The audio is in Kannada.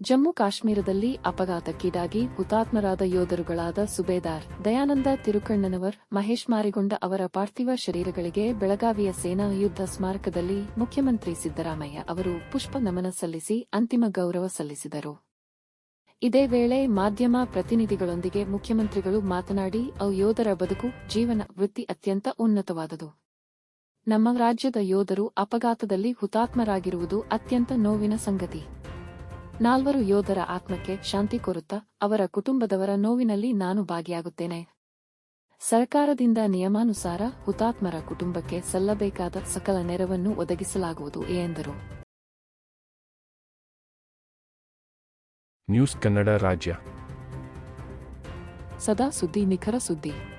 ಜಮ್ಮು ಕಾಶ್ಮೀರದಲ್ಲಿ ಅಪಘಾತಕ್ಕೀಡಾಗಿ ಹುತಾತ್ಮರಾದ ಯೋಧರುಗಳಾದ ಸುಬೇದಾರ್, ದಯಾನಂದ ತಿರುಕಣ್ಣನವರ್, ಮಹೇಶ್ ಮಾರಿಗೊಂಡ ಅವರ ಪಾರ್ಥಿವ ಶರೀರಗಳಿಗೆ ಬೆಳಗಾವಿಯ ಸೇನಾ ಯುದ್ಧ ಸ್ಮಾರಕದಲ್ಲಿ ಮುಖ್ಯಮಂತ್ರಿ ಸಿದ್ದರಾಮಯ್ಯ ಅವರು ಪುಷ್ಪ ನಮನ ಸಲ್ಲಿಸಿ ಅಂತಿಮ ಗೌರವ ಸಲ್ಲಿಸಿದರು. ಇದೇ ವೇಳೆ ಮಾಧ್ಯಮ ಪ್ರತಿನಿಧಿಗಳೊಂದಿಗೆ ಮುಖ್ಯಮಂತ್ರಿಗಳು ಮಾತನಾಡಿ, ಅವು ಯೋಧರ ಬದುಕು, ಜೀವನ, ವೃತ್ತಿ ಅತ್ಯಂತ ಉನ್ನತವಾದುದು. ನಮ್ಮ ರಾಜ್ಯದ ಯೋಧರು ಅಪಘಾತದಲ್ಲಿ ಹುತಾತ್ಮರಾಗಿರುವುದು ಅತ್ಯಂತ ನೋವಿನ ಸಂಗತಿ. ನಾಲ್ವರು ಯೋಧರ ಆತ್ಮಕ್ಕೆ ಶಾಂತಿ ಕೋರುತ್ತಾ ಅವರ ಕುಟುಂಬದವರ ನೋವಿನಲ್ಲಿ ನಾನು ಭಾಗಿಯಾಗುತ್ತೇನೆ. ಸರ್ಕಾರದಿಂದ ನಿಯಮಾನುಸಾರ ಹುತಾತ್ಮರ ಕುಟುಂಬಕ್ಕೆ ಸಲ್ಲಬೇಕಾದ ಸಕಲ ನೆರವನ್ನು ಒದಗಿಸಲಾಗುವುದು ಎಂದರು. ನ್ಯೂಸ್ ಕನ್ನಡ ರಾಜ್ಯ. ಸದಾ ಸುದ್ದಿ ನಿಖರ ಸುದ್ದಿ.